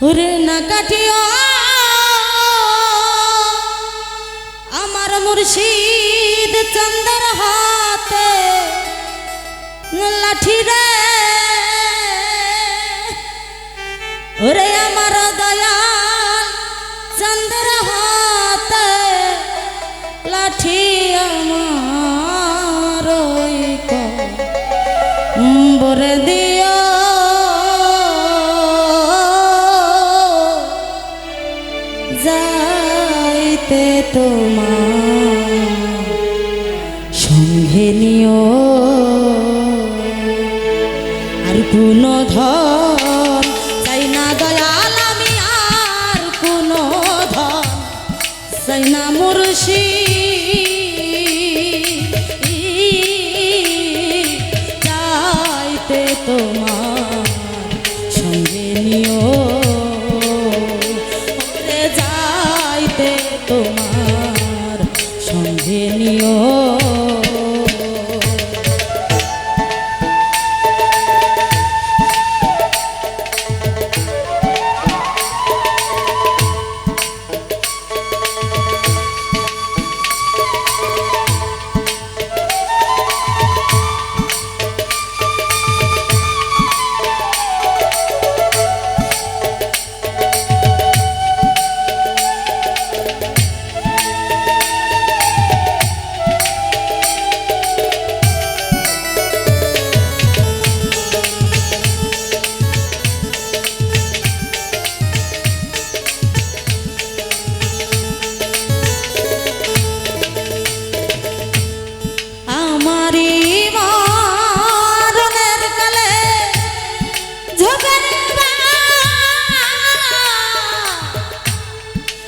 ওরে না কাটিও। আমার মুর্শিদ চন্দর হাতে লাঠি রে। ওরে আমার দয়াল চন্দর হাতে লাঠি আমার বরে দিও যাইতে তোমার সঙ্গে নিও। আর কোনো ধন চাই না দয়াল আমি আর কোনো ধন চাই না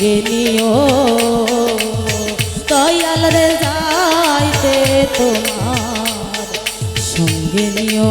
সঙ্গে নিও দয়াল রে যাইতে তোমার সঙ্গে নিও।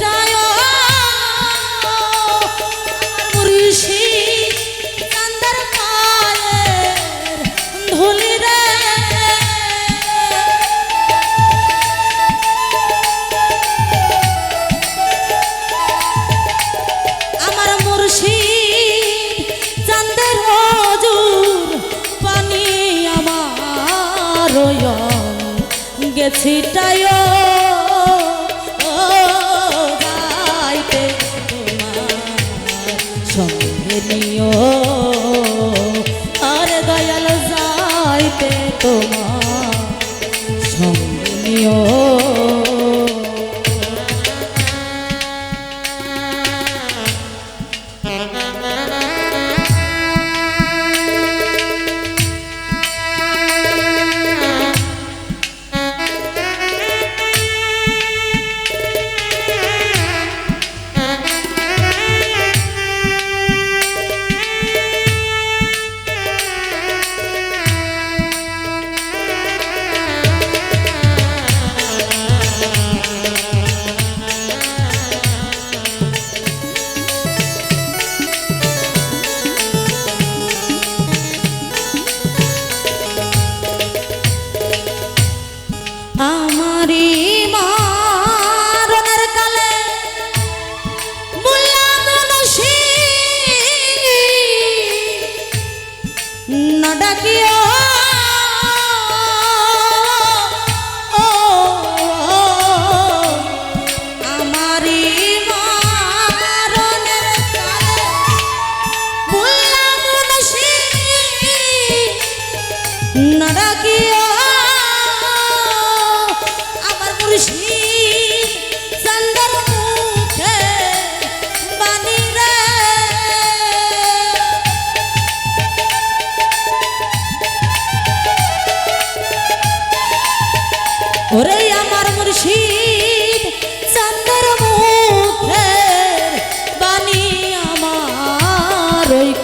ছিটায়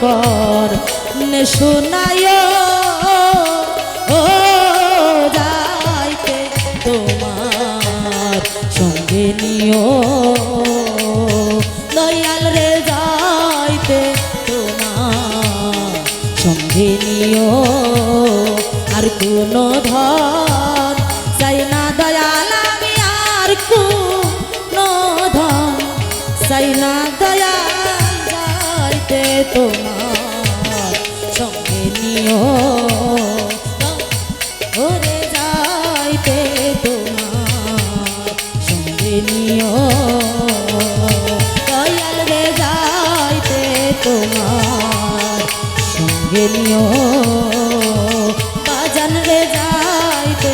কর নে শোনায়, ও যাইতে তোমার সঙ্গে নিও। দয়াল রে যাইতে তোমার সঙ্গে নিও। আর কোনো ধন তোমার সঙ্গে নিও। ওরে যাইতে তোমার সঙ্গে নিও। দয়াল রে তোমার সঙ্গে নিও। বাজান রে যাইতে